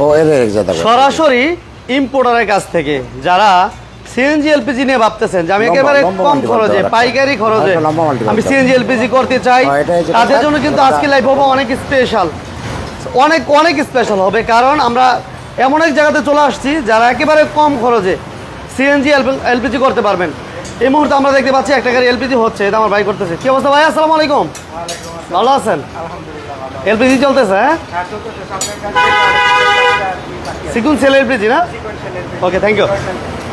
ও সরাসরি ইম্পোর্টারের কাছ থেকে যারা সিএনজি এলপিজি নিয়ে ভাবতেছেন যে আমি একেবারে কম খরচে পাইকারি খরচে multi আমি সিএনজি এলপিজি করতে চাই। হ্যাঁ, তাদের জন্য কিন্তু আজকে লাইভ হব অনেক স্পেশাল অনেক অনেক স্পেশাল হবে কারণ আমরা এমন এক জায়গাতে চলে আসছি যারা একেবারে কম খরচে সিএনজি এলপিজি করতে পারবেন। এই মুহূর্তে আমরা দেখতে পাচ্ছি একটা গাড়ি এলপিজি হচ্ছে এটা আমার ভাই করতেছে। কি অবস্থা ভাই? আসসালামু আলাইকুম। ভালো আছেন? এলপিজি চলতেছে হ্যাঁ? সিকুন এলপিজি না? ওকে থ্যাংক ইউ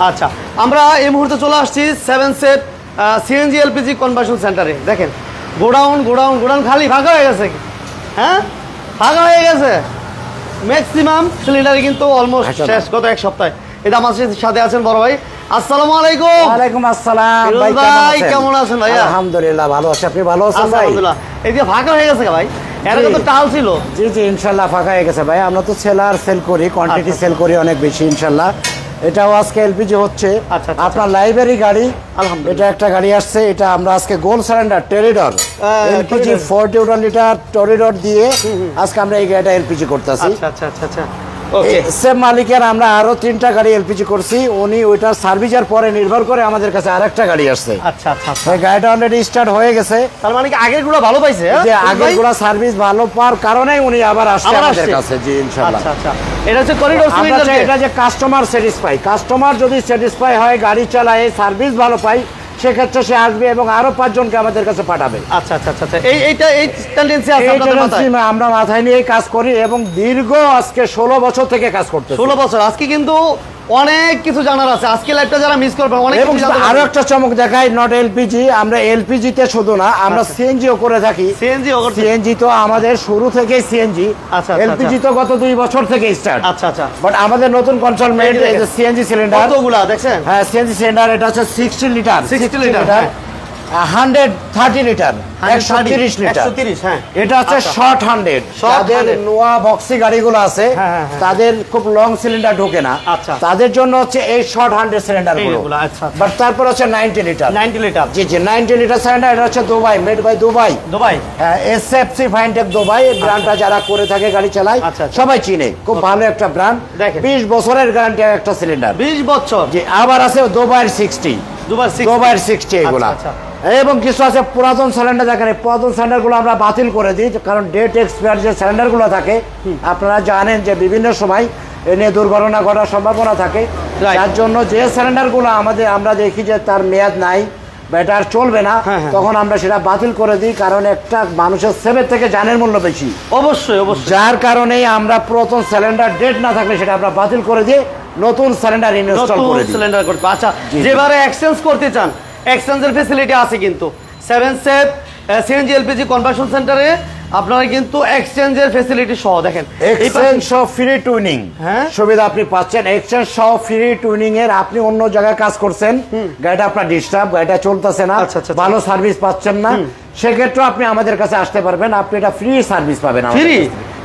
আচ্ছা আমরা এই মুহূর্তে চলে আসছি seven safe CNG LPG conversion সেন্টারে দেখেন গোডাউন গোডাউন গোডাউন খালি ফাঁকা হয়ে গেছে। হ্যাঁ? ফাঁকা হয়ে গেছে। ম্যাক্সিমাম সিলিন্ডারে কিন্তু অলমোস্ট। শেষ গত এক সপ্তাহে। এটা আমার সাথে আছেন বড় ভাই। আসসালামু আলাইকুম। ওয়ালাইকুম আসসালাম। ভাই ভাই, কেমন আছেন? ভাইয়া? আলহামদুলিল্লাহ ভালো আছি। আপনি ভালো আছেন ভাই? আলহামদুলিল্লাহ। এই যে ফাঁকা হয়ে গেছে ভাই? এর তো। টাল ছিল জি জি ইনশাল্লাহ ফাঁকা হয়ে গেছে ভাই আমরা তো সেলার সেল করি কোয়ান্টিটি আচ্ছা। সেল করি অনেক বেশি ইনশাল্লাহ এটাও আজকে এলপিজি হচ্ছে আচ্ছা, আচ্ছা, আপনার লাইব্রেরি গাড়ি আলহামদুলিল্লাহ। এটা একটা গাড়ি আসছে এটা আমরা আজকে গোল surrender toroidal LPG. Forty litre toroidal দিয়ে আজকে আমরা এই গাড়িটা এলপিজি করতেছি আচ্ছা আচ্ছা আচ্ছা সেম মালিকের আমরা আরও তিনটা গাড়ি এলপিজি করছি। উনি ওইটার সার্ভিসের পরে নির্ভর করে আমাদের কাছে আরেকটা গাড়ি আসছে। আচ্ছা আচ্ছা আচ্ছা। গাড়িটা অলরেডি স্টার্ট হয়ে গেছে। তার মানে কি আগেরগুলো ভালো পাইছে হ্যাঁ? যে আগের? গুলা সার্ভিস ভালো পাওয়ার কারণেই উনি আবার আসছে আমাদের কাছে জি ইনশাআল্লাহ আচ্ছা আচ্ছা। এটা হচ্ছে করিডোর সিলিন্ডার এটা যে কাস্টমার স্যাটিসফাই কাস্টমার যদি স্যাটিসফাই হয় গাড়ি চালায় সার্ভিস ভালো পাই সেক্ষেত্রে সে আসবে এবং আরও পাঁচজনকে আমাদের কাছে পাঠাবে। আচ্ছা আচ্ছা আচ্ছা আচ্ছা। এই এইটা এই টেন্ডেন্সি আছে আপনাদের মাথায়? আমরা মাথায় নিয়ে কাজ করি এবং দীর্ঘ আজকে ষোলো বছর থেকে কাজ করতে ষোলো বছর। আজকে কিন্তু অনেক কিছু জানার আছে। আজকে লাইভটা যারা মিস করবেন অনেক এবং আরও একটা চমক দেখাই নট এলপিজি আমরা এলপিজি তে শুধু না আমরা আচ্ছা। সিএনজিও করে থাকি। সিএনজি সিএনজি তো আমাদের শুরু থেকেই সিএনজি আচ্ছা, আচ্ছা, এলপিজি তো গত দুই বছর থেকে স্টার্ট আচ্ছা আচ্ছা। বাট আমাদের নতুন কনসালমেন্ট এই যে এই যে দেখেন। সিএনজি সিলিন্ডার কতগুলা দেখছেন? হ্যাঁ সিএনজি সিলিন্ডার এটা হচ্ছে sixty litre 60 litre. Hundred thirty litre একশো তিরিশ লিটার। একশো তিরিশ হ্যাঁ। এটা আচ্ছা। শর্ট হান্ড্রেড যাদের নোয়া বক্সি গাড়িগুলো আছে হ্যাঁ, হ্যাঁ, হ্যাঁ। তাদের খুব লং সিলিন্ডার ঢোকে না। আচ্ছা। তাদের জন্য হচ্ছে এই শর্ট হান্ড্রেড সিলিন্ডারগুলো। আচ্ছা, আচ্ছা। বাট তারপর হচ্ছে নাইনটি লিটার নাইনটি লিটার জি জি নাইনটি লিটার সিলিন্ডার এটা হচ্ছে Dubai made by Dubai. Dubai? SFC Finetech Dubai এই ব্র্যান্ডটা যারা করে থাকে গাড়ি চালায় আচ্ছা, আচ্ছা। সবাই চিনে। খুব ভালো একটা ব্র্যান্ড। বিশ বছরের গ্যারান্টি একটা সিলিন্ডার বিশ বছর। জি আবার আছে দুবাইয়ের সিক্সটি দুবার সিক্সটি এগুলা। আচ্ছা, এবং কিছু আছে পুরাতন সিলিন্ডার দেখেন পুরাতন সিলিন্ডারগুলো আমরা বাতিল করে দিই কারণ ডেট এক্সপায়ার যে সিলিন্ডারগুলো থাকে আপনারা জানেন যে বিভিন্ন সময় এ নিয়ে দুর্ঘটনা ঘটার সম্ভাবনা থাকে. যার জন্য যে সিলিন্ডারগুলো আমাদের আমরা দেখি যে তার মেয়াদ নাই বা এটা আর চলবে না হ্যাঁ, হ্যাঁ। তখন আমরা সেটা বাতিল করে দিই কারণ একটা মানুষের সেভের থেকে জানের মূল্য বেশি। অবশ্যই অবশ্যই। যার কারণেই আমরা পুরাতন সিলিন্ডার ডেট না থাকলে সেটা আমরা বাতিল করে দিয়ে নতুন সিলিন্ডার ইনস্টল করে দিই সিলিন্ডার করতে আচ্ছা। যেবারে এক্সচেঞ্জ করতে চান এক্সচেঞ্জের ফেসিলিটি আছে কিন্তু। Seven safe CNG LPG conversion সেন্টারে আপনারা কিন্তু এক্সচেঞ্জের ফেসিলিটি সহ দেখেন। এক্সচেঞ্জ সহ ফ্রি টুইনিং হ্যাঁ? সুবিধা আপনি পাচ্ছেন। এক্সচেঞ্জ সহ ফ্রি টুইনিং এর আপনি অন্য জায়গায় কাজ করছেন। গাড়িটা আপনার ডিস্টার্ব গাড়িটা চলতেছে না। আচ্ছা, আচ্ছা, আচ্ছা। ভালো সার্ভিস পাচ্ছেন না। সেক্ষেত্রে আপনি আমাদের কাছে আসতে পারবেন। আপনি এটা ফ্রি সার্ভিস পাবেন থেকে।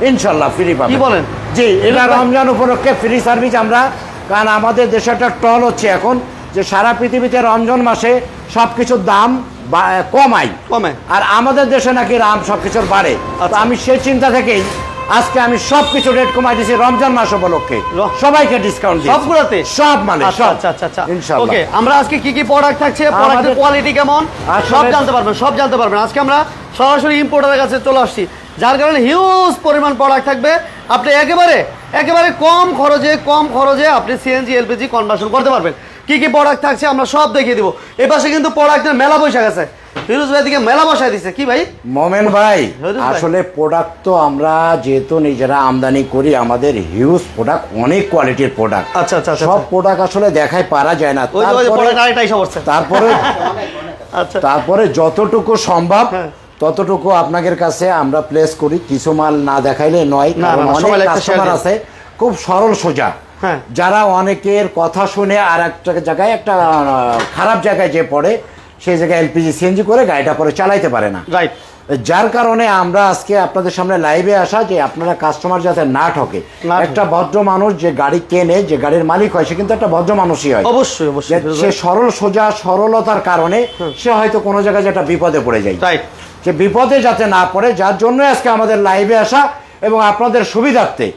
ইনশাল্লাহ ফ্রি পাবেন। কি বলেন? জি এটা রমজান উপলক্ষে ফ্রি সার্ভিস আমরা কারণ আমাদের দেশে একটা টল হচ্ছে এখন যে সারা পৃথিবীতে রমজান মাসে সবকিছুর দাম বা- কমায়। কমে আর আমাদের দেশে নাকি রাম সবকিছুর বাড়ে। তো আচ্ছা। আমি সেই চিন্তা থেকেই আজকে আমি সবকিছু রেট কমাই দিয়েছি রমজান মাস উপলক্ষে। সবাইকে ডিসকাউন্ট দিই সবগুলোতে? সব মানে আচ্ছা সব। আচ্ছা আচ্ছা আচ্ছা। ইনশাআল্লাহ। ওকে আমরা আজকে কি কি প্রোডাক্ট থাকছে? প্রোডাক্টের কোয়ালিটি কেমন? সব জানতে পারবেন সব জানতে পারবেন। আজকে আমরা সরাসরি ইম্পোর্টারের কাছে চলে আসছি। যার কারণে হিউজ পরিমাণ প্রোডাক্ট থাকবে। আপনি একেবারে একেবারে কম খরচে কম খরচে আপনি সিএনজি এলপিজি কনভার্সন করতে পারবেন। কি কি প্রোডাক্ট থাকছে আমরা সব দেখিয়ে দিব। এই পাশে কিন্তু প্রোডাক্টের মেলা বসে গেছে ফিরোজ ভাই দিকে মেলা বসায় দিছে। কি ভাই? মোমেন ভাই আসলে প্রোডাক্ট তো আমরা যেহেতু নিজেরা আমদানি করি আমাদের হিউজ প্রোডাক্ট অনেক কোয়ালিটির প্রোডাক্ট আচ্ছা আচ্ছা আচ্ছা সব প্রোডাক্ট আসলে দেখাই পারা যায় না। তারপরে আচ্ছা। তারপরে যতটুকু সম্ভব হ্যাঁ। ততটুকু আপনাদের কাছে আমরা প্লেস করি। কিছু মাল না দেখাইলে নয় অনেক কাস্টমার আছে খুব সরল সোজা। হ্যাঁ। যারা অনেকের কথা শুনে আর একটা জায়গায় একটা খারাপ জায়গায় যে পড়ে সেই জায়গায় এলপিজি সিএনজি করে গাড়িটা পরে চালাইতে পারে না। রাইট যার কারণে আমরা আজকে আপনাদের সামনে লাইভে আসা যে আপনারা কাস্টমার যাতে না ঠকে। একটা ভদ্র মানুষ যে গাড়ি কেনে যে গাড়ির মালিক হয় সে কিন্তু একটা ভদ্র মানুষই হয়। অবশ্যই অবশ্যই সে সরল সোজা সরলতার কারণে সে হয়তো কোনো জায়গায় একটা বিপদে পড়ে যায়। সে যে বিপদে যাতে না পড়ে যার জন্য আজকে আমাদের লাইভে আসা এবং আপনাদের সুবিধার্থে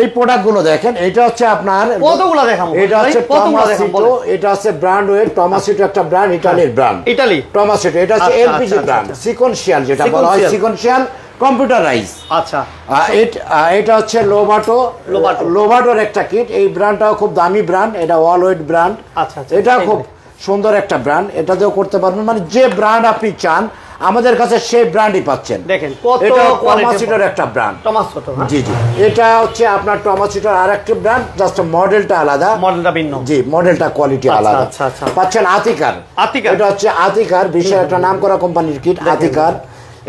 এই প্রোডাক্টগুলো দেখেন এটা হচ্ছে আপনার কতগুলো দেখাবো? এটা হচ্ছে টমাসিটো এটা হচ্ছে ব্র্যান্ড ওয়েট টমাসিটো একটা ব্র্যান্ড ইটালির ব্র্যান্ড ইটালি টমাসিটো এটা হচ্ছে এলপিজি ব্র্যান্ড। সিকোয়েন্সিয়াল যেটা বলা হয়। সিকোয়েন্সিয়াল কম্পিউটারাইজ আচ্ছা। এটা হচ্ছে লোবাটো লোবাটোর একটা কিট এই ব্র্যান্ডটাও খুব দামি ব্র্যান্ড এটা ওয়াল ওয়েট ব্র্যান্ড আচ্ছা, আচ্ছা, এটা খুব সুন্দর একটা ব্র্যান্ড এটাতেও করতে পারবেন। মানে যে ব্র্যান্ড আপনি চান আমাদের কাছে সেই ব্র্যান্ডই পাচ্ছেন। দেখেন, এটা quality একটা ব্র্যান্ড টমাস ছোট হ্যাঁ। জি জি। এটা হচ্ছে আপনার টমাসিটোর আর একটা ব্র্যান্ড জাস্ট মডেলটা আলাদা। মডেলটা ভিন্ন। জি মডেলটা কোয়ালিটি আচ্ছা, আলাদা। আচ্ছা, আচ্ছা। পাচ্ছেন আতিকার আতিকার। এটা হচ্ছে আতিকার বিশ্বের একটা নাম করা কোম্পানির কিট আতিকার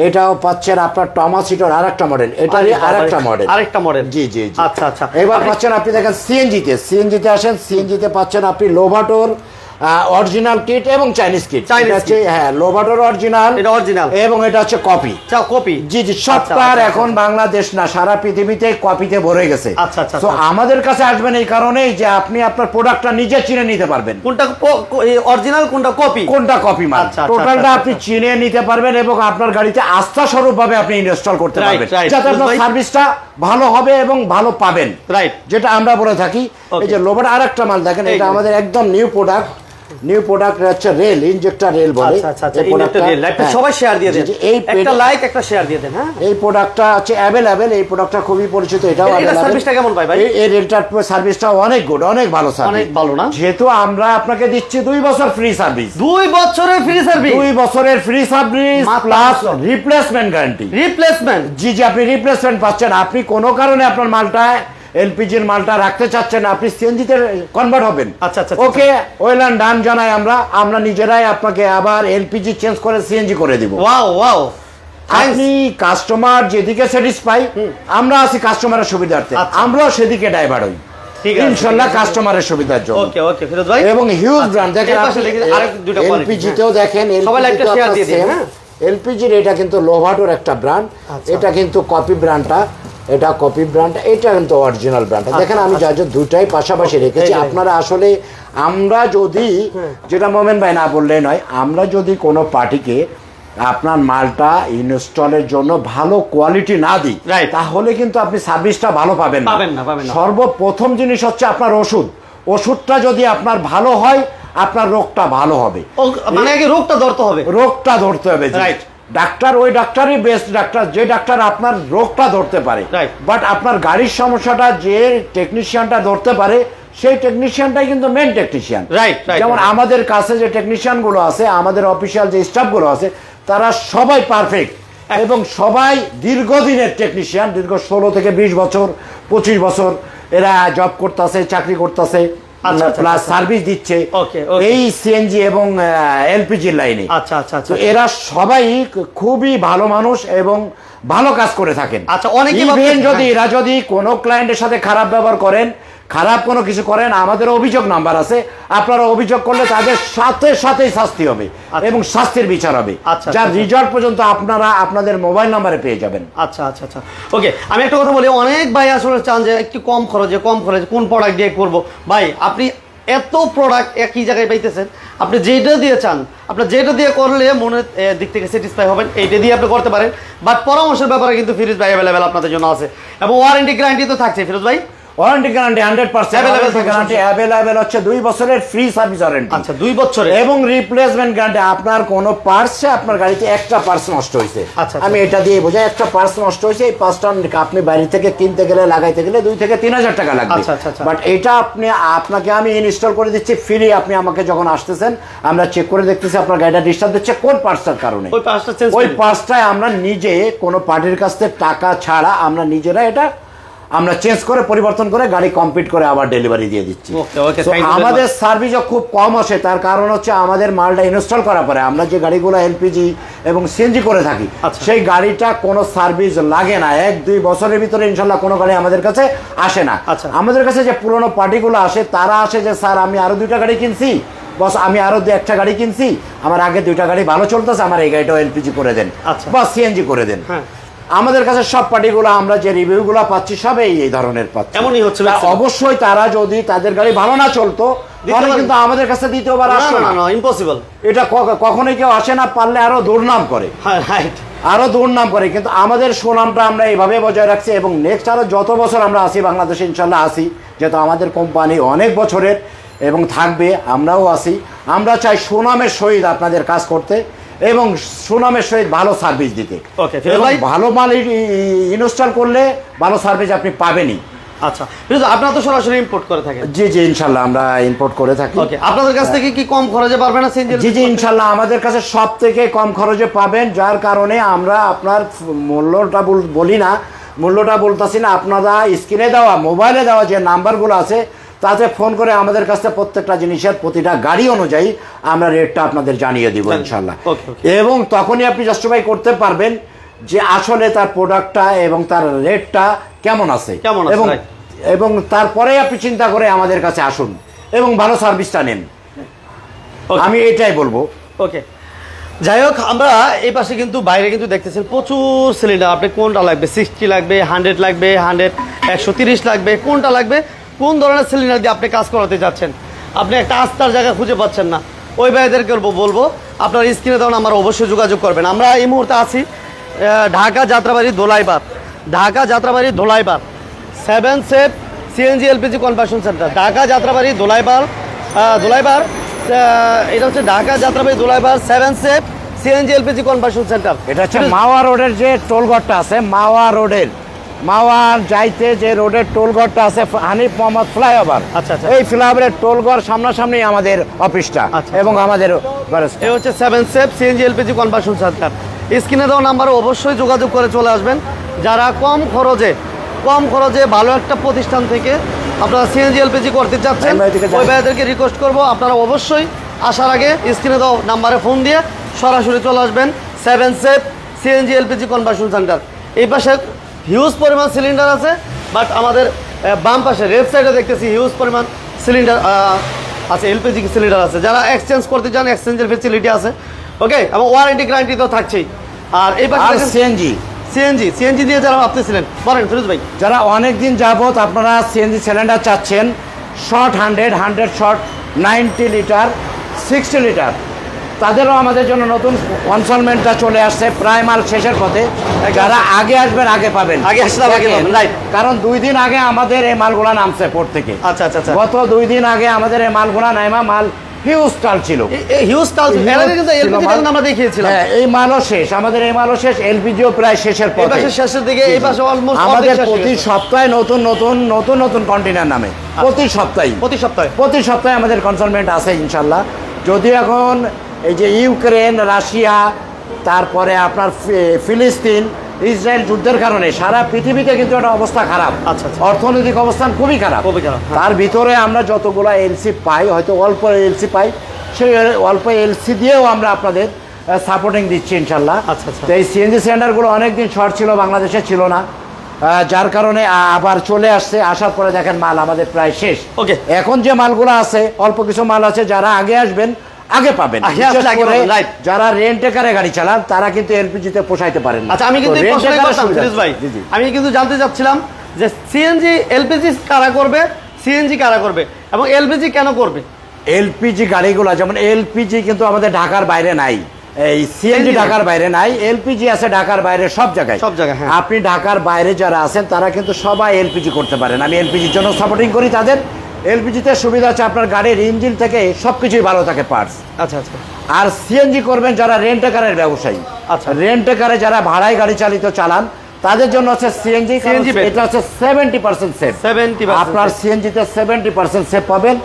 এটাও পাচ্ছেন আপনার টমাসিটোর আর একটা মডেল এটারই আর একটা মডেল আরেকটা মডেল জি জি জি। আচ্ছা আচ্ছা। এবার পাচ্ছেন আপনি দেখেন সিএনজিতে সিএনজিতে আসেন। সিএনজিতে পাচ্ছেন আপনি লোভাটোর অরিজিনাল কিট এবং চাইনিজ কিট হচ্ছে হ্যাঁ লোভাটোর অরিজিনাল এটা original। এবং এটা হচ্ছে কপি চা কপি জি জি আচ্ছা, সবটার আচ্ছা, এখন বাংলাদেশ না সারা পৃথিবীতে কপিতে ভরে গেছে। আচ্ছা, আচ্ছা, তো আচ্ছা। আমাদের কাছে আসবেন এই কারণেই যে আপনি আপনার প্রোডাক্টটা নিজে চিনে নিতে পারবেন। কোনটা অরিজিনাল কোনটা কপি কোনটা কপি মাল? আচ্ছা, আচ্ছা, টোটালটা আচ্ছা, আপনি চিনে নিতে পারবেন এবং আপনার গাড়িতে আস্থা স্বরূপ ভাবে আপনি ইনস্টল করতে পারবেন. যাতে আপনার সার্ভিসটা ভালো হবে এবং ভালো পাবেন। রাইট যেটা আমরা বলে থাকি এই যে লোবার আর একটা মাল দেখেন এটা আমাদের একদম নিউ প্রোডাক্ট নিউ প্রোডাক্ট হচ্ছে রেল ইনজেক্টর রেল বলে। আচ্ছা আচ্ছা আচ্ছা হ্যাঁ। সবাই শেয়ার দিয়ে দেন। এই একটা লাইক একটা শেয়ার দিয়ে দেন হ্যাঁ। এই প্রোডাক্টটা হচ্ছে অ্যাভেলেবেল এই প্রোডাক্টটা খুবই পরিচিত এটাও সার্ভিসটা কেমন ভাই? এই- এই রেলটার সার্ভিসটা অনেক গুড অনেক ভালো সার্ভিস অনেক ভালো না? যেহেতু আমরা আপনাকে দিচ্ছি দুই বছর ফ্রি সার্ভিস দুই বছরের ফ্রি সার্ভিস দুই বছরের free service plus replacement guarantee replacement জি জি আপনি রিপ্লেসমেন্ট পাচ্ছেন। আপনি কোনো কারণে আপনার মালটা এলপিজির মালটা রাখতে চাচ্ছেন আপনি সিএনজিতে কনভার্ট হবেন। আচ্ছা, আচ্ছা, আচ্ছা। ওকে ওয়েল অ্যান্ড ডান জানাই আমরা। আমরা নিজেরাই আপনাকে আবার এলপিজি চেঞ্জ করে সিএনজি করে দিব। Wow wow. আপনি কাস্টমার যেদিকে স্যাটিসফাই আমরা আছি কাস্টমারের সুবিধার্থে। আচ্ছা। আমরাও সেদিকে ড্রাইভার হই। ইনশাল্লাহ কাস্টমারের সুবিধার জন্য। ওকে ওকে ফিরোজ ভাই। এবং হিউজ আচ্ছা, ব্র্যান্ড দেখেন এই পাশে দেখি আরেক দুটো এলপিজি তেও দেখেন সবাই একটা share দিয়ে দিন, হ্যাঁ? এলপিজির এটা কিন্তু লোভাটোর একটা ব্র্যান্ড আচ্ছা। এটা কিন্তু কপি ব্র্যান্ডটা এটা কপি ব্র্যান্ড এটা কিন্তু অরিজিনাল ব্র্যান্ড দেখেন আমি যা যা দুটাই পাশাপাশি রেখেছি আচ্ছা। আপনারা আসলে আমরা যদি যেটা মোমেন ভাই না বললে নয় আমরা যদি কোনো পার্টিকে আপনার মালটা ইনস্টলের জন্য ভালো কোয়ালিটি না দিই. তাহলে কিন্তু আপনি সার্ভিসটা ভালো পাবেন না। সর্বপ্রথম জিনিস হচ্ছে আপনার ওষুধ ওষুধটা যদি আপনার ভালো হয় আপনার রোগটা ভালো হবে মানে রোগটা ধরতে হবে রোগটা ধরতে হবে জি। ডাক্তার ওই ডাক্তারই বেস্ট ডাক্তার যে ডাক্তার আপনার রোগটা ধরতে পারে। বাট আপনার গাড়ির সমস্যাটা যে টেকনিশিয়ানটা ধরতে পারে সেই টেকনিশিয়ানটাই কিন্তু মেন টেকনিশিয়ান right, যেমন আমাদের কাছে যে টেকনিশিয়ানগুলো আছে আমাদের অফিসিয়াল যে স্টাফগুলো আছে তারা সবাই পারফেক্ট এবং সবাই দীর্ঘদিনের টেকনিশিয়ান দীর্ঘ ষোলো থেকে বিশ বছর পঁচিশ বছর এরা জব করতেছে চাকরি করতেছে। প্লাস আচ্ছা। সার্ভিস দিচ্ছে Okay, okay. এই সিএনজি এবং এলপিজি লাইনে আচ্ছা আচ্ছা আচ্ছা এরা সবাই খুবই ভালো মানুষ এবং ভালো কাজ করে থাকেন আচ্ছা, অনেক যদি এরা যদি কোনো ক্লায়েন্টের সাথে খারাপ ব্যবহার করেন খারাপ কোনো কিছু করেন আমাদের অভিযোগ নাম্বার আছে। আপনারা অভিযোগ করলে তাদের সাথে সাথেই শাস্তি হবে আচ্ছা। এবং শাস্তির বিচার হবে। আচ্ছা, যার আচ্ছা। রিজাল্ট পর্যন্ত আপনারা আপনাদের মোবাইল নাম্বারে পেয়ে যাবেন। আচ্ছা আচ্ছা আচ্ছা। ওকে আমি একটা কথা বলি অনেক ভাই আসলে চান যে একটু কম খরচে কম খরচে কোন প্রোডাক্ট দিয়ে করব। ভাই আপনি এত প্রোডাক্ট একই জায়গায় পাইতেছেন আপনি যেটা দিয়ে চান আপনি যেটা দিয়ে করলে মনের দিক থেকে স্যাটিসফাই হবেন এইটা দিয়ে আপনি করতে পারেন। বাট পরামর্শের ব্যাপারে কিন্তু ফিরোজ ভাই অ্যাভেলেবেল আপনাদের জন্য আছে। এবং ওয়ারেন্টি গ্যারান্টি তো থাকছে ফিরোজ ভাই। Warranty guarantee hundred percent guarantee available হচ্ছে দুই বছরের ফ্রি সার্ভিস ওয়ারেন্টি আচ্ছা দুই বছরে এবং রিপ্লেসমেন্ট গ্যারান্টি আপনার কোনো পার্টসে আপনার গাড়িতে একটা পার্টস নষ্ট হয়েছে আচ্ছা, আমি এটা দিয়ে বোঝাই একটা পার্টস নষ্ট হয়েছে এই পার্টসটা আপনি বাইরে থেকে কিনতে গেলে লাগাইতে গেলে দুই থেকে তিন হাজার টাকা লাগবে। আচ্ছা, আচ্ছা, আচ্ছা। বাট এটা আপনি আপনাকে আমি ইনস্টল করে দিচ্ছি ফ্রি আপনি আমাকে যখন আসতেছেন আমরা চেক করে দেখতেছি আপনার গাড়িটা ডিস্টার্ব দিচ্ছে কোন পার্টসটার কারণে? ওই পাঁচটা চেঞ্জ ওই পার্টসটায় আমরা নিজে কোনো পার্টির কাছ থেকে টাকা ছাড়া আমরা নিজেরা এটা আমরা চেঞ্জ করে পরিবর্তন করে গাড়ি কমপ্লিট করে আবার ডেলিভারি দিয়ে দিচ্ছি আমাদের সার্ভিসও খুব কম আসে তার কারণ হচ্ছে আমাদের মালটা ইনস্টল করার পরে আমরা যে গাড়িগুলো এলপিজি এবং সিএনজি করে থাকি আচ্ছা। সেই গাড়িটা কোনো সার্ভিস লাগে না এক দুই বছরের ভিতরে ইনশাল্লাহ কোনো গাড়ি আমাদের কাছে আসে না আচ্ছা। আমাদের কাছে যে পুরোনো পার্টিগুলো আসে তারা আসে যে স্যার আমি আরও দুইটা গাড়ি কিনছি বস আমি আরও দু একটা গাড়ি কিনছি আমার আগে দুইটা গাড়ি ভালো চলতেছে আমার এই গাড়িটাও এলপিজি করে দেন আচ্ছা। বা সিএনজি করে দেন হ্যাঁ। আমাদের কাছে সব পার্টিগুলো আমরা যে রিভিউগুলো পাচ্ছি সবই এই ধরনের পাচ্ছি। এমনই হচ্ছে অবশ্যই তারা যদি তাদের গাড়ি ভালো না চলতো তাহলে কিন্তু আমাদের কাছে দ্বিতীয়বার না আসতো না না। না ইম্পসিবল এটা কখনোই কেউ আসে না পারলে আরও দুর্নাম করে। হ্যাঁ রাইট আরও দুর্নাম করে। কিন্তু আমাদের সুনামটা আমরা এইভাবে বজায় রাখছি এবং নেক্সট আরও যত বছর আমরা আসি বাংলাদেশে ইনশাল্লাহ আসি যেহেতু আমাদের কোম্পানি অনেক বছরের এবং থাকবে আমরাও আসি আমরা চাই সুনামের সহিত আপনাদের কাজ করতে। এবং সুনামের সহিত ভালো সার্ভিস দিতে? ভালো মাল ইনস্টল করলে ভালো সার্ভিস আপনি পাবেনই। আচ্ছা আপনারা তো সরাসরি ইম্পোর্ট করে থাকেন। জি জি ইনশাল্লাহ আমরা ইম্পোর্ট করে থাকি। ওকে আপনাদের কাছ থেকে কি কম খরচে পারবে না সিএনজি জি জি ইনশাল্লাহ আমাদের কাছে সব থেকে কম খরচে পাবেন যার কারণে আমরা আপনার মূল্যটা বল- বলি না মূল্যটা বলতেছি না আপনারা স্ক্রিনে দেওয়া মোবাইলে দেওয়া যে নাম্বারগুলো আছে তাতে ফোন করে আমাদের কাছে প্রত্যেকটা জিনিসের প্রতিটা গাড়ি অনুযায়ী আমরা রেটটা আপনাদের জানিয়ে দিব ইনশাল্লাহ। এবং তখনই আপনি জাস্টিফাই করতে পারবেন যে আসলে তার প্রোডাক্টটা এবং তার রেটটা কেমন আছে। কেমন এবং এবং তারপরে আপনি চিন্তা করে আমাদের কাছে আসুন এবং ভালো সার্ভিসটা নেন। আমি এটাই বলব। ওকে। যাই হোক আমরা এই পাশে কিন্তু বাইরে কিন্তু দেখতেছেন প্রচুর সিলিন্ডার আপনি কোনটা লাগবে? সিক্সটি লাগবে হান্ড্রেড লাগবে হান্ড্রেড একশো তিরিশ লাগবে কোনটা লাগবে? কোন ধরনের সিলিন্ডার দিয়ে আপনি কাজ করাতে যাচ্ছেন? আপনি একটা আস্থার জায়গা খুঁজে পাচ্ছেন না। ওই ভাইদেরকে বলবো- আপনার স্ক্রিনে তখন আমার অবশ্যই যোগাযোগ করবেন। আমরা এই মুহূর্তে আছি Dhaka Jatrabari Dholaipar Dhaka Jatrabari Dholaipar seven safe CNG LPG conversion centre Dhaka Jatrabari Dholaipar Dholaipar এটা হচ্ছে Dhaka Jatrabari Dholaipar seven safe CNG LPG conversion centre এটা হচ্ছে মাওয়া রোডের যে টোলঘরটা আছে, মাওয়া রোডের। মাওয়া যাইতে যে রোডের টোলঘরটা আছে হানিফ মোহাম্মদ ফ্লাইওভার আচ্ছা, আচ্ছা। এই ফ্লাইওভারের টোলঘর সামনাসামনি আমাদের অফিসটা আচ্ছা। এবং আমাদের গ্যারেজটা। এ হচ্ছে seven safe CNG LPG conversion centre স্ক্রিনে দেওয়া নাম্বারে অবশ্যই যোগাযোগ করে চলে আসবেন যারা কম খরচে কম খরচে ভালো একটা প্রতিষ্ঠান থেকে আপনারা সিএনজি এলপিজি করতে চাচ্ছেন ওই। ভাইদেরকে রিকোয়েস্ট করব আপনারা অবশ্যই আসার আগে স্ক্রিনে দেওয়া নাম্বারে ফোন দিয়ে সরাসরি চলে আসবেন seven safe CNG LPG conversion centre এই পাশে হিউজ পরিমাণ সিলিন্ডার আছে বাট আমাদের বাম পাশে লেফট সাইডে দেখতেছি হিউজ পরিমাণ সিলিন্ডার আছে এলপিজি সিলিন্ডার আছে। যারা এক্সচেঞ্জ করতে চান এক্সচেঞ্জের ফেসিলিটি আছে। ওকে এবং ওয়ারেন্টি গ্যারান্টি তো থাকছেই। আর এই পাশে সিএনজি সিএনজি সিএনজি দিয়ে যারা ভাবতেছিলেন বলেন ফিরোজ ভাই। যারা অনেক দিন যাবত আপনারা সিএনজি সিলিন্ডার চাচ্ছেন short hundred hundred short ninety litre sixty litre তাদেরও আমাদের জন্য নতুন কনসালমেন্টটা চলে আসছে প্রায় মাল শেষের পথে। যারা আগে আসবেন আগে পাবেন। আগে আসলে আগে পাবেন. কারণ দুই দিন আগে আমাদের এই মালগুলা নামছে পোর্ট থেকে আচ্ছা আচ্ছা আচ্ছা। গত দুই দিন আগে আমাদের এই মালগুলা নাইমা মাল হিউজ টাল ছিল। হিউজ টাল। আমরা দেখিয়েছিলাম। হ্যাঁ এই মালও শেষ। আমাদের এই মালও শেষ এলপিজিও প্রায় শেষের পথে। শেষের দিকে এই পাশে অলমোস্ট আমাদের প্রতি সপ্তাহে নতুন নতুন নতুন নতুন কন্টেনার নামে। প্রতি সপ্তাহে। প্রতি সপ্তাহে। প্রতি সপ্তাহে আমাদের কনসালমেন্ট আছে ইনশাল্লাহ। যদি এখন এই যে ইউক্রেন রাশিয়া তারপরে আপনার ফিলিস্তিন ইসরায়েল যুদ্ধের কারণে সারা পৃথিবীতে কিন্তু একটা অবস্থা খারাপ আচ্ছা, আচ্ছা। অর্থনৈতিক অবস্থান খুবই খারাপ খুবই খারাপ, হ্যাঁ। তার ভিতরে আমরা যতগুলো এলসি পাই হয়তো অল্প এলসি পাই সেই অল্প এলসি দিয়েও আমরা আপনাদের সাপোর্টিং দিচ্ছি ইনশাল্লাহ আচ্ছা, আচ্ছা। তো এই সিএনজি সেন্টারগুলো অনেকদিন শর্ট ছিল বাংলাদেশে ছিল না যার কারণে আবার চলে আসছে আসার পরে দেখেন মাল আমাদের প্রায় শেষ ওকে এখন যে মালগুলো আছে অল্প কিছু মাল আছে যারা আগে আসবেন আগে পাবেন. যারা রেন্টে কারে গাড়ি চালান তারা কিন্তু এলপিজিতে পোষাইতে পারেন আচ্ছা আমি কিন্তু তো ভাই। আমি কিন্তু জানতে চাচ্ছিলাম যে সিএনজি এলপিজি কারা করবে? সিএনজি কারা করবে? এবং এলপিজি কেন করবে? এলপিজি গাড়িগুলো যেমন এলপিজি কিন্তু আমাদের ঢাকার বাইরে নাই। এই সিএনজি ঢাকার বাইরে নাই এলপিজি আছে ঢাকার বাইরে সব জায়গায়। সব জায়গায়, হ্যাঁ। আপনি ঢাকার বাইরে যারা আছেন তারা কিন্তু সবাই এলপিজি করতে পারেন। আমি এলপিজির জন্য সাপোর্টিং করি তাদের। এলপিজিতে সুবিধা আছে আপনার গাড়ির ইঞ্জিন থেকে সব কিছুই ভালো থাকে পার্টস আচ্ছা আচ্ছা। আর সিএনজি করবেন যারা রেন্টে কারের ব্যবসায়ী। আচ্ছা। রেন্টে কারে যারা ভাড়ায় গাড়ি চালিত চালান তাদের জন্য হচ্ছে সিএনজি। এটা হচ্ছে সেভেন্টি পার্সেন্ট সেফ 70% আপনার সিএনজিতে সেভেন্টি পার্সেন্ট সেফ পাবেন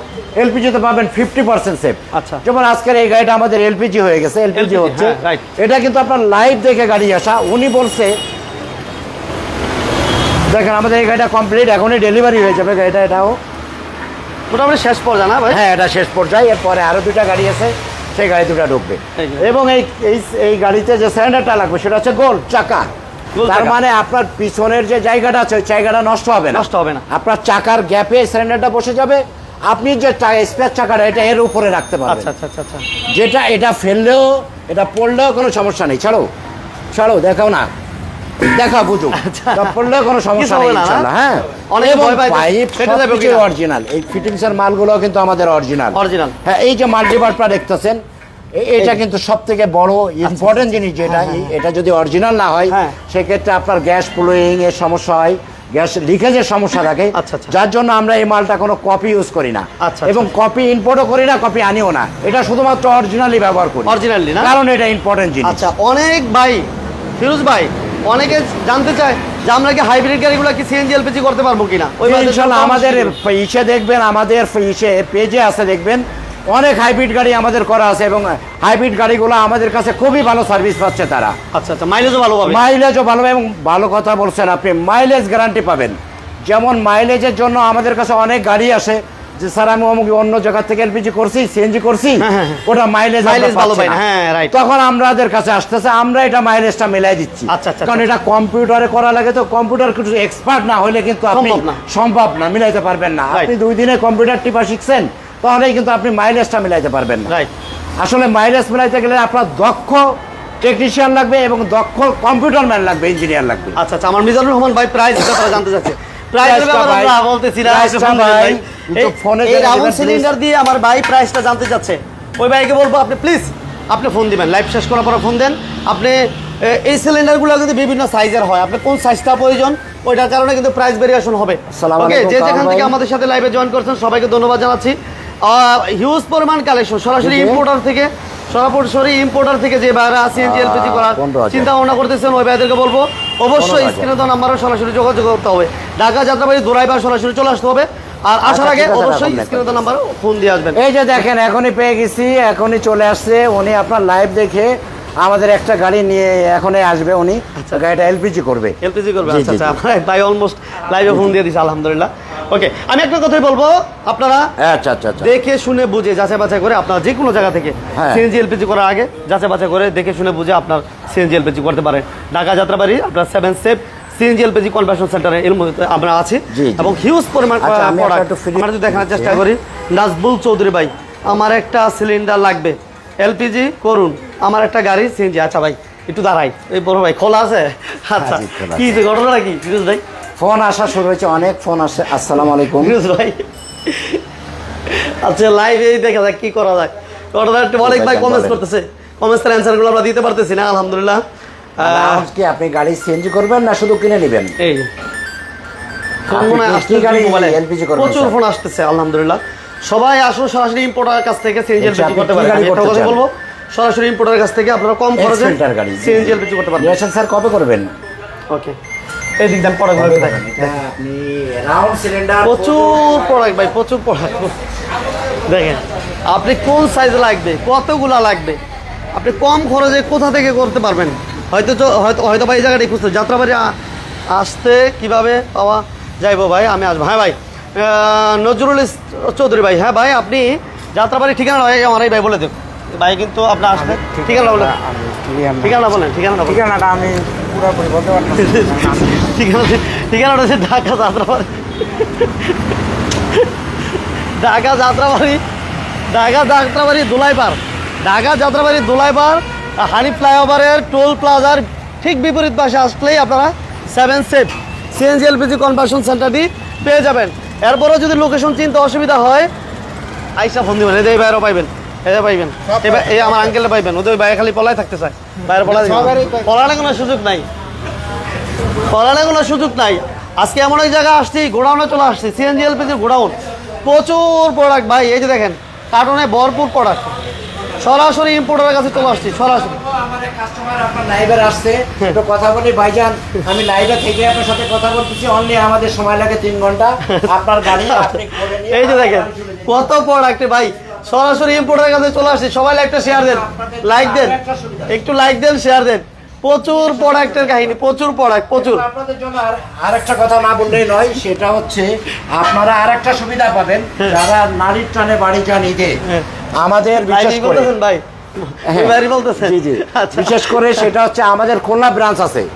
এলপিজিতে পাবেন ফিফটি পার্সেন্ট সেফ আচ্ছা। যেমন আজকের এই গাড়িটা আমাদের এলপিজি হয়ে গেছে এলপিজি হচ্ছে হ্যাঁ, এটা কিন্তু আপনার লাইভ দেখে গাড়ি আসা। উনি বলছে দেখেন আমাদের এই গাড়িটা কমপ্লিট এখনই ডেলিভারি হয়ে যাবে। গাড়িটা এটাও মোটামুটি শেষ পর্যায়ে না ভাই? হ্যাঁ এটা শেষ পর্যায়ে। এরপরে আরও দুটা গাড়ি আছে সেই গাড়ি দুটা ঢুকবে। এবং এই এই এই গাড়িতে যে সিলিন্ডারটা লাগবে সেটা হচ্ছে গোল চাকা। তার মানে আপনার পিছনের যে জায়গাটা আছে ওই জায়গাটা নষ্ট হবে না। নষ্ট হবে না। আপনার চাকার গ্যাপে সিলিন্ডারটা বসে যাবে। আপনি যে স্পেয়ার চাকাটা এটা এর উপরে রাখতে পারবেন। আচ্ছা আচ্ছা আচ্ছা আচ্ছা। যেটা এটা ফেললেও এটা পড়লেও কোনো সমস্যা নেই। ছাড়ো ছাড়ো দেখাও না। দেখা বুঝো আচ্ছা। তা পড়লেও কোনো সমস্যা নেই? ইনশাআল্লাহ, হ্যাঁ। অনেকে ভয় যাবে অরিজিনাল এই ফিটিংসের মালগুলো কিন্তু আমাদের অরিজিনাল। হ্যাঁ এই যে মাল্টিবারটা দেখতেছেন এটা কিন্তু সব থেকে বড় ইম্পর্টেন্ট জিনিস যেটা এটা যদি অরিজিনাল না হয় হ্যাঁ। সেক্ষেত্রে আপনার গ্যাস ফ্লোয়িং এর সমস্যা হয় গ্যাস লিকেজের সমস্যা থাকে। আচ্ছা, আচ্ছা। যার জন্য আমরা এই মালটা কোনো কপি ইউজ করি না। আচ্ছা, এবং কপি ইম্পোর্টও করি না কপি আনিও না। এটা শুধুমাত্র অরিজিনালি ব্যবহার করি। Originally না? কারণ এটা ইম্পর্টেন্ট জিনিস। আচ্ছা অনেক ভাই ফিরোজ ভাই অনেকে জানতে চায় যে আমরা কি হাইব্রিড গাড়িগুলো কি সিএনজি এলপিজি করতে পারব কিনা? ইনশাল্লাহ আমাদের ইসে দেখবেন আমাদের ইসে পেজে আছে দেখবেন। অনেক হাইব্রিড গাড়ি আমাদের করা আছে এবং হাইব্রিড গাড়িগুলো আমাদের কাছে খুবই ভালো সার্ভিস পাচ্ছে তারা। আচ্ছা আচ্ছা মাইলেজও ভালো পাবে। মাইলেজও ভালো এবং ভালো কথা বলছেন আপনি মাইলেজ গ্যারান্টি পাবেন। যেমন মাইলেজের জন্য আমাদের কাছে অনেক গাড়ি আসে যে স্যার আমি অমুক অন্য জায়গা থেকে এলপিজি করছি সিএনজি করছি হ্যাঁ, হ্যাঁ, হ্যাঁ। ওটা মাইলেজ মাইলেজ ভালো পাই না, হ্যাঁ. তখন আমাদের কাছে আসতেছে আমরা এটা মাইলেজটা মিলাই দিচ্ছি। আচ্ছা, আচ্ছা, কারণ এটা কম্পিউটারে করা লাগে তো কম্পিউটার কিছু এক্সপার্ট না হলে কিন্তু আপনি সম্ভব না। মিলাইতে পারবেন না। আপনি দুই দিনে কম্পিউটার টিপা শিখছেন তাহলেই কিন্তু আপনি মাইলেজটা মিলাইতে পারবেন না। আসলে মাইলেজ মিলাইতে গেলে আপনার দক্ষ টেকনিশিয়ান লাগবে এবং দক্ষ কম্পিউটার ম্যান লাগবে ইঞ্জিনিয়ার লাগবে। আচ্ছা আচ্ছা আমার মিজানুর রহমান ভাই প্রাইস জানতে চাচ্ছে। প্রাইসের ব্যাপারে আমরা বলতেছি না ভাই, একটু এই- ফোনে এই রাউন্ড সিলিন্ডার দিয়ে আমার ভাই প্রাইসটা জানতে চাচ্ছে। ওই ভাইকে বলব আপনি প্লিজ আপনি ফোন দিবেন। লাইভ শেষ করার পর ফোন দেন। আপনি এই সিলিন্ডারগুলো কিন্তু বিভিন্ন সাইজের হয়। আপনি কোন সাইজটা প্রয়োজন ওইটার কারণে কিন্তু প্রাইস ভেরিয়েশন হবে। ওকে যে যেখান থেকে আমাদের সাথে লাইভে জয়েন করছেন সবাইকে ধন্যবাদ জানাচ্ছি। হিউজ পরিমাণ কালেকশন সরাসরি। ইম্পোর্টার থেকে সরাসরি ইম্পোর্টার থেকে যে বাইরে সিএনজি এলপিজি করার চিন্তা ভাবনা করতেছেন ওই ভাইদেরকে বলব। অবশ্যই স্ক্রিনে তো নাম্বারে সরাসরি যোগাযোগ করতে হবে। ঢাকা যাত্রাবাড়ি দোরাইবার সরাসরি চলে আসতে হবে। আর আসার আচ্ছা, আগে অবশ্যই স্ক্রিনে তো নাম্বার ফোন দিয়ে আসবেন। এই যে দেখেন এখনই পেয়ে গেছি এখনই চলে আসছে। উনি আপনার লাইভ দেখে আমাদের একটা গাড়ি নিয়ে এখনই আসবে উনি। গাড়িটা এলপিজি করবে। এলপিজি করবে আচ্ছা আচ্ছা। ভাই অলমোস্ট লাইভে ফোন দিয়ে দিছে আলহামদুলিল্লাহ। ওকে আমি একটা কথাই বলব আপনারা আচ্ছা আচ্ছা আচ্ছা। দেখে শুনে বুঝে যাচাই বাছাই করে আপনার যে কোনো জায়গা থেকে হ্যাঁ। সিএনজি এলপিজি করার আগে যাচাই বাছাই করে দেখে শুনে বুঝে আপনার সিএনজি এলপিজি করতে পারেন। ঢাকা যাত্রাবাড়ি আপনার seven safe CNG LPG conversion সেন্টারে এর মধ্যে আমরা আছি। এবং হিউজ পরিমাণ আচ্ছা, প্রোডাক্ট আমরা যদি দেখানোর চেষ্টা। করি নাজবুল চৌধুরী ভাই আমার একটা সিলিন্ডার লাগবে। এলপিজি করুন। আমার একটা গাড়ি সিএনজি। আচ্ছা ভাই একটু দাঁড়াই। এই বড় ভাই খোলা আছে? আচ্ছা কি ঘটনা কি? ফিরোজ ভাই? ফোন আসা শুরু হয়েছে অনেক ফোন আসছে আসসালামু আলাইকুম। ফিরোজ ভাই। আচ্ছা লাইভে দেখা যাক কি করা যায়। ঘটনা একটু অনেক ভাই কমেন্টস। করতেছে। কমেন্টসের অ্যান্সারগুলো আমরা দিতে পারতেছি না আলহামদুলিল্লাহ। আজকে আপনি গাড়ি সিএনজি করবেন না শুধু কিনে নেবেন? এই কি প্রচুর ফোন আসতেছে আলহামদুলিল্লাহ। সবাই আসুন সরাসরি ইম্পোর্টার কাছ থেকে সিএনজি আচ্ছা, এলপিজি করতে পারেন। একটা কথা বলব সরাসরি ইম্পোর্টার কাছ থেকে আপনারা কম খরচে এক্সেন্টার গাড়ি সিএনজি করতে পারবেন। নিয়েছেন স্যার কবে করবেন? ওকে। এই দিক দেন পরে ঘুরে দেখেন আপনি রাউন্ড সিলিন্ডার প্রচুর প্রোডাক্ট ভাই প্রচুর প্রোডাক্ট দেখেন আপনি কোন সাইজ লাগবে কতগুলা লাগবে? আপনি কম খরচে কোথা থেকে করতে পারবেন? হয়তো হয়তো হয়তো ভাই এই জায়গাটাই খুঁজতে। যাত্রাবাড়ি আসতে কীভাবে পাওয়া যাইবো ভাই? আমি আসব। হ্যাঁ ভাই নজরুল চৌধুরী ভাই। হ্যাঁ ভাই আপনি যাত্রাবাড়ি ঠিকানা ভাই আমার এই ভাই বলে দেব। ভাই কিন্তু আপনার আসতে ঠিকানা বলেন। ঠিকানা বলেন ঠিকানা ঠিকানাটা আমি পুরোপুরি বলতে পারছি ঠিকানা ঠিকানাটা হচ্ছে ঢাকা যাত্রাবাড়ি। ঢাকা যাত্রাবাড়ি ঢাকা যাত্রাবাড়ি দুলাইপার ঢাকা যাত্রাবাড়ি দুলাইপার হানি ফ্লাইওভারের টোল প্লাজার ঠিক বিপরীত পাশে আসলেই আপনারা seven safe CNG LPG conversion সেন্টারটি পেয়ে যাবেন। এরপরেও যদি লোকেশন চিনতে অসুবিধা হয় আইসা ফোন দিবেন। এই বাইরেও পাইবেন। এই পাইবেন। এই আমার আঙ্কেলে পাইবেন। ওদের বাইরে খালি পলায় থাকতে চায়। বাইরে পলায় পলানোর কোনো সুযোগ নাই। পলানোর কোনো সুযোগ নাই। আজকে এমন এক জায়গায় আসছি গোডাউনে চলে আসছি। সিএনজি এলপিজির গোডাউন। প্রচুর প্রোডাক্ট ভাই এই যে দেখেন কার্টনে ভরপুর প্রোডাক্ট সরাসরি ইম্পোর্টারের কাছে চলে আসছি সরাসরি। এক কাস্টমার আপনার লাইভে আসছে। একটু কথা বলি ভাইজান আমি লাইভে থেকে আপনার সাথে কথা বলতেছি। অনলি আমাদের সময় লাগে তিন ঘণ্টা। আপনার গাড়ি আপনি এই যে দেখেন কত প্রোডাক্ট ভাই সরাসরি ইম্পোর্টারের কাছে চলে আসছি। সবাই একটা শেয়ার দেন। লাইক দেন। একটু লাইক দেন শেয়ার দেন। প্রচুর প্রোডাক্টের কাহিনী প্রচুর প্রোডাক্ট প্রচুর। আপনাদের জন্য আর আরেকটা কথা না বললেই নয় সেটা হচ্ছে আপনারা আরেকটা সুবিধা পাবেন। যারা নারীর টানে বাড়ি যান ঈদে আমাদের বিশেষ করে ভাই? হ্যাঁ। জি জি। আচ্ছা। বিশেষ করে সেটা হচ্ছে আমাদের খুলনা ব্রাঞ্চ আছে।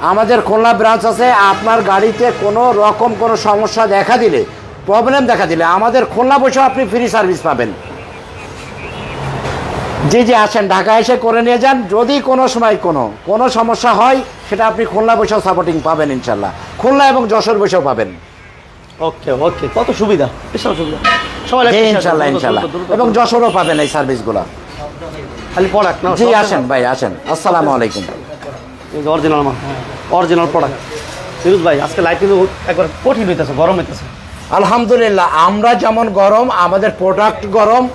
আমাদের খুলনা ব্রাঞ্চ আছে আপনার গাড়িতে কোনো রকম কোনো সমস্যা দেখা দিলে প্রবলেম দেখা দিলে আমাদের খুলনা বসেও আপনি ফ্রি সার্ভিস পাবেন। জি জি আসেন ঢাকা এসে করে নিয়ে যান। যদি কোনো সময় কোনো কোনো সমস্যা হয় সেটা আপনি খুলনা বসেও সাপোর্টিং পাবেন ইনশাল্লাহ। খুলনা এবং যশোর বসেও পাবেন। ওকে ওকে। কত সুবিধা? বিশাল সুবিধা। সবাই ইনশাল্লাহ ইনশাল্লাহ। এবং যশোরও পাবেন এই সার্ভিসগুলো। খালি প্রোডাক্ট না জি আসেন ভাই আসেন। আসসালামু আলাইকুম। অরিজিনাল মাল অরিজিনাল প্রোডাক্ট ফিরোজ ভাই আজকে লাইট কিন্তু একবার কঠিন হইতেছে গরম হইতেছে। আলহামদুলিল্লাহ আমরা যেমন গরম আমাদের প্রোডাক্ট গরম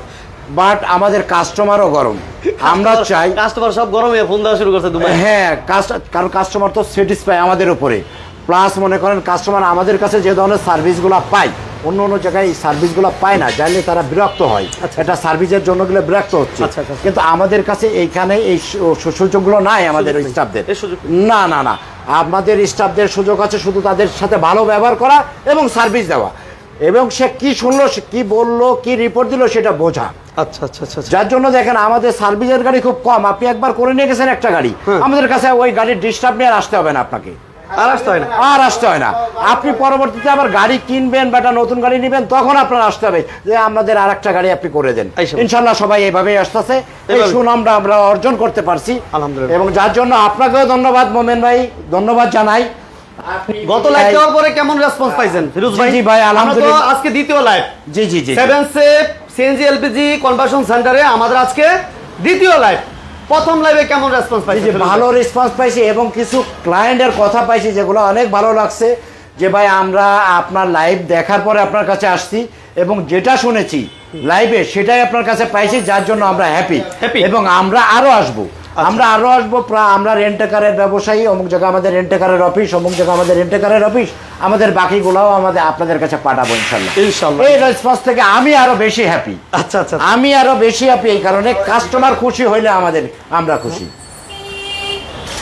বাট আমাদের কাস্টমারও গরম। আমরা চাই কাস্টমার সব গরম ফোন দেওয়া শুরু করছে হ্যাঁ কাস্ট- কারণ কাস্টমার তো স্যাটিসফাই আমাদের উপরে। প্লাস মনে করেন কাস্টমার আমাদের কাছে যে ধরনের সার্ভিসগুলো পায় অন্য অন্য জায়গায় এই সার্ভিসগুলো পায় না জানলে তারা বিরক্ত হয়। এটা সার্ভিসের জন্য গেলে বিরক্ত হচ্ছে। আচ্ছা, আচ্ছা, আচ্ছা। কিন্তু আমাদের কাছে এইখানে এই সুযোগগুলো নাই আমাদের স্টাফদের না না না। আমাদের স্টাফদের সুযোগ আছে শুধু তাদের সাথে ভালো ব্যবহার করা এবং সার্ভিস দেওয়া। এবং সে কি শুনলো সে কি বলল কি রিপোর্ট দিল সেটা বোঝা। আচ্ছা আচ্ছা আচ্ছা আচ্ছা। যার জন্য দেখেন আমাদের সার্ভিসের গাড়ি খুব কম। আপনি একবার করে নিয়ে গেছেন একটা গাড়ি। হ্যাঁ। আমাদের কাছে ওই গাড়ির ডিস্টার্ব নিয়ে আর আসতে হবে না আপনাকে। আর আসতে হয় না। আর আসতে হয় না। আপনি পরবর্তীতে আবার গাড়ি কিনবেন বা একটা নতুন গাড়ি নেবেন তখন আপনার আসতে হবে যে আমাদের আর একটা গাড়ি আপনি করে দেন। ইনশাল্লাহ সবাই এইভাবেই আসতেছে। এই সুনামটা আমরা অর্জন করতে পারছি। আলহামদুলিল্লাহ। এবং যার জন্য আপনাকেও ধন্যবাদ মোমেন ভাই ধন্যবাদ জানাই। গত লাইভ দেওয়ার পরে কেমন রেসপন্স পাইছেন? ফিরোজ ভাই জি ভাই, আলহামদুলিল্লাহ। আজকে দ্বিতীয় লাইভ জি জি জি জি। Seven safe CNG LPG conversion সেন্টারে আমাদের আজকে দ্বিতীয় লাইভ প্রথম লাইভে কেমন রেসপন্স পাইছি? ভালো রেসপন্স পাইছি এবং কিছু ক্লায়েন্টের কথা পাইছি যেগুলো অনেক ভালো লাগছে যে ভাই আমরা আপনার লাইভ দেখার পরে আপনার কাছে আসছি এবং যেটা শুনেছি লাইভে সেটাই আপনার কাছে পাইছি যার জন্য আমরা হ্যাপি? এবং আমরা আরও আসব আমরা আরও আসব প্রায় আমরা রেন্টেকারের ব্যবসায়ী অমুক জায়গায় আমাদের রেন্টেকারের অফিস অমুক জায়গায় আমাদের রেন্টেকারের অফিস আমাদের বাকিগুলোও আমাদের আপনাদের কাছে পাঠাবো ইনশাল্লাহ। ইনশাল্লাহ। এই রেসপন্স থেকে আমি আরও বেশি হ্যাপি আচ্ছা আচ্ছা আমি আরও বেশি হ্যাপি এই কারণে কাস্টমার খুশি হইলে আমাদের আমরা খুশি।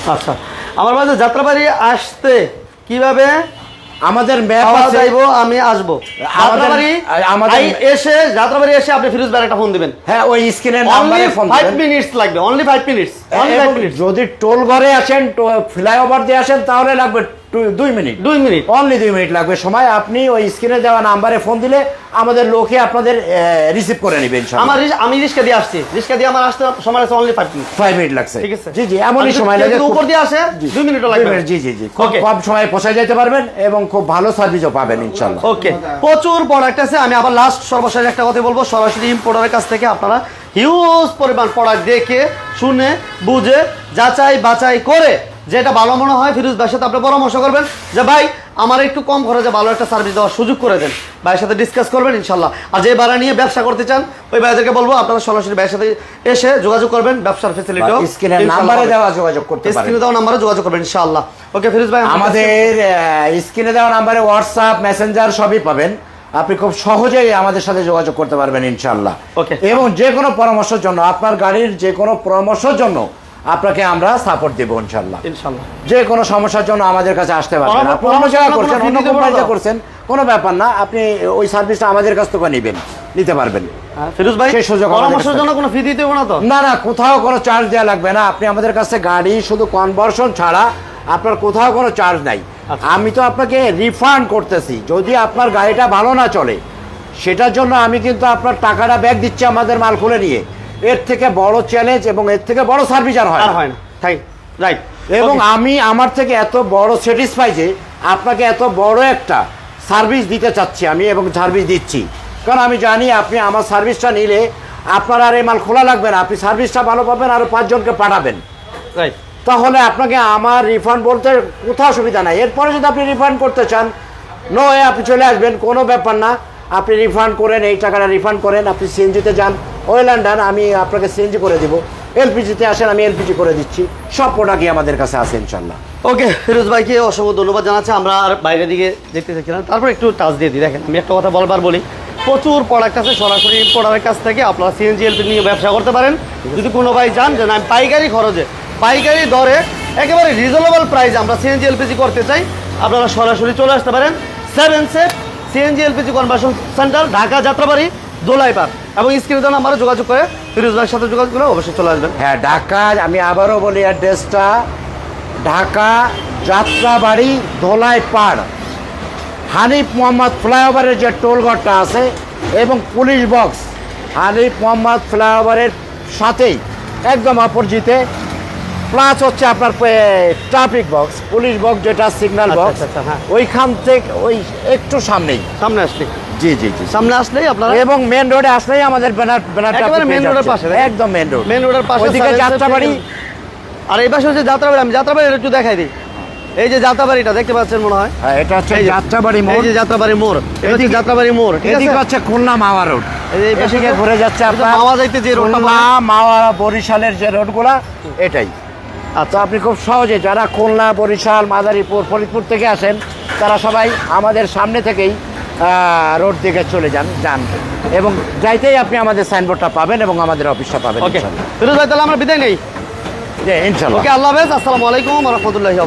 আচ্ছা। আমার মাঝে যাত্রাবাড়ি আসতে কীভাবে? আমাদের ম্যাপ আছে। যাইবো আমি আসব। যাত্রাবাড়ি? আমাদের- এসে যাত্রাবাড়ি এসে আপনি ফিরোজ ভাই একটা ফোন দিবেন। হ্যাঁ ওই স্ক্রিনে নাম্বারে ফোন দিবেন। মিনিটস লাগবে only five minutes only 5 minutes যদি টোল ঘরে আসেন ফ্লাইওভার দিয়ে আসেন তাহলে লাগবে দুই মিনিট। দুই মিনিট। অনলি দুই মিনিট লাগবে। সময় আপনি ওই স্ক্রিনে দেওয়া নাম্বারে ফোন দিলে আমাদের লোকে আপনাদের রিসিভ করে নেবেন আমার আমি রিস্কা দিয়ে আসছি। রিস্কা দিয়ে আমার আসতে সময় আছে only five minute five minute লাগছে। ঠিক আছে। জি জি এমনই সময় লাগে উপর দিয়ে আসে দুই মিনিটও লাগবে। জি জি জি। খুব কম সময়ে পৌঁছায় যেতে পারবেন এবং খুব ভালো সার্ভিসও পাবেন ইনশাল্লাহ। ওকে প্রচুর প্রোডাক্ট আছে। আমি আবার লাস্ট সর্বশেষ একটা কথা বলব। সরাসরি ইম্পোর্টারের কাছ থেকে আপনারা হিউজ পরিমাণ প্রোডাক্ট দেখে শুনে বুঝে যাচাই বাছাই করে যেটা ভালো মনে হয় ফিরোজ ভাইয়ের সাথে আপনি পরামর্শ করবেন যে ভাই আমার একটু কম খরচে ভালো একটা সার্ভিস দেওয়ার সুযোগ করে দেন। ভাইয়ের সাথে ডিসকাস করবেন ইনশাল্লাহ। আর যে ভাড়া নিয়ে ব্যবসা করতে চান ওই ভাইদেরকে বলব আপনারা সরাসরি ভাইয়ের সাথে এসে যোগাযোগ করবেন ব্যবসার ফেসিলিটিও স্ক্রিনের নাম্বারে দেওয়া যোগাযোগ করতে পারেন। স্ক্রিনে দেওয়া নাম্বারে যোগাযোগ করবেন ইনশাল্লাহ। ওকে ফিরোজ ভাই আমাদের স্ক্রিনে দেওয়া নাম্বারে হোয়াটসঅ্যাপ মেসেঞ্জার সবই পাবেন। আপনি খুব সহজেই আমাদের সাথে যোগাযোগ করতে পারবেন ইনশাল্লাহ. এবং যে কোনো পরামর্শের জন্য আপনার গাড়ির যে কোনো পরামর্শের জন্য আপনাকে আমরা সাপোর্ট দেবো ইনশাল্লাহ ইনশাআল্লাহ। যে কোনো সমস্যার জন্য আমাদের কাছে আসতে পারবেন আপনি অন্য করছেন কোম্পানিতে করছেন কোনো ব্যাপার না। আপনি ওই সার্ভিসটা আমাদের কাছ থেকে নেবেন নিতে পারবেন। হ্যাঁ, ফিরোজ ভাই সেই সুযোগ পরামর্শের জন্য কোনো ফি দিতে না তো? না না কোথাও কোনো চার্জ দেওয়া লাগবে না। আপনি আমাদের কাছে গাড়ি শুধু কনভার্সন ছাড়া আপনার কোথাও কোনো চার্জ নাই। আচ্ছা। আমি তো আপনাকে রিফান্ড করতেছি। যদি আপনার গাড়িটা ভালো না চলে সেটার জন্য আমি কিন্তু আপনার টাকাটা ব্যাগ দিচ্ছি আমাদের মাল খুলে নিয়ে। এর থেকে বড় চ্যালেঞ্জ এবং এর থেকে বড় সার্ভিস আর হয় আর না। হয় না। তাই রাইট এবং আমি আমার থেকে এত বড় স্যাটিসফাই যে আপনাকে এত বড় একটা সার্ভিস দিতে চাচ্ছি আমি এবং সার্ভিস দিচ্ছি। কারণ আমি জানি আপনি আমার সার্ভিসটা নিলে আপনার আর এই মাল খোলা লাগবে না। আপনি সার্ভিসটা ভালো পাবেন আরও পাঁচজনকে পাঠাবেন। রাইট তাহলে আপনাকে আমার রিফান্ড বলতে কোথাও সুবিধা নাই। এরপরে যদি আপনি রিফান্ড করতে চান নো আপনি চলে আসবেন কোনো ব্যাপার না। আপনি রিফান্ড করেন এই টাকাটা রিফান্ড করেন আপনি সিএনজিতে যান। ওয়েল অ্যান্ড ডান আমি আপনাকে সিএনজি করে দিব। এলপিজিতে আসেন, আমি এলপিজি করে দিচ্ছি। সব প্রোডাক্টই আমাদের কাছে আছে ইনশাল্লাহ ওকে, ফিরোজ ভাইকে অসংখ্য ধন্যবাদ জানাচ্ছি। আমরা আর বাইরের দিকে দেখতে থাকছিলাম তারপর একটু টাচ দিয়ে দিই। দেখেন, আমি একটা কথা বলবার বলি। প্রচুর প্রোডাক্ট আছে, সরাসরি প্রোডাক্টের কাছ থেকে আপনারা সিএনজি এলপি নিয়ে ব্যবসা করতে পারেন। যদি কোনো ভাই চান যে না, পাইকারি খরচে, পাইকারি দরে একেবারে রিজনেবল প্রাইসে আমরা সিএনজি এলপিজি করতে চাই, আপনারা সরাসরি চলে আসতে পারেন। Seven safe CNG LPG conversion centre Dhaka Jatrabari Dholaipar এবং স্ক্রিনে দেওয়া নাম্বারে যোগাযোগ করে ফিরোজ ভাইয়ের সাথে যোগাযোগ করে অবশ্যই চলে আসবেন। হ্যাঁ ঢাকা আমি আবারও বলি অ্যাড্রেসটা ঢাকা যাত্রাবাড়ি ধোলাই পাড়। হানিফ মোহাম্মদ ফ্লাইওভারের যে টোলঘরটা আছে এবং পুলিশ বক্স হানিফ মোহাম্মদ ফ্লাইওভারের সাথেই একদম অপরজিতে প্লাস হচ্ছে আপনার ট্রাফিক বক্স পুলিশ বক্স যেটা সিগন্যাল আচ্ছা, বক্স আচ্ছা, আচ্ছা, হ্যাঁ। ওইখান থেকে ওই একটু সামনেই। সামনে আসলে জি জি জি। সামনে আসলেই আপনারা এবং মেন রোডে আসলেই আমাদের ব্যানার ব্যানারটা একেবারে এর যাচ্ছেন। পাশে, একদম মেন রোড মেন রোডের পাশে ওইদিকে যাত্রাবাড়ি। আর এই পাশে হচ্ছে যাত্রাবাড়ি আমি যাত্রাবাড়ি একটু দেখাই দিই। এই যে যাত্রাবাড়িটা দেখতে পাচ্ছেন মনে হয়? হ্যাঁ, এটা হচ্ছে এই যাত্রাবাড়ি এই মোড়। যে যাত্রাবাড়ি মোড় এটা হচ্ছে যাত্রাবাড়ি মোড় ঠিক আছে? এদিকে হচ্ছে খুলনা মাওয়া রোড এই পাশে ঘুরে যাচ্ছে এই আপনার মাওয়া যাইতে যে রোডটা খুলনা মাওয়া বরিশালের যে রোডগুলা এটাই। আচ্ছা আপনি খুব সহজে যারা খুলনা বরিশাল মাদারীপুর ফরিদপুর থেকে আসেন তারা সবাই আমাদের সামনে থেকেই রোড দিকে চলে যান যান। এবং যাইতেই আপনি আমাদের সাইনবোর্ডটা পাবেন এবং আমাদের অফিসটা পাবেন ওকে ফিরোজ ভাই তাহলে আমরা বিদায় নেই। ইনশাল্লাহ। ওকে আল্লাহ হাফেজ আসসালামু আলাইকুম রহমতুল্লাহি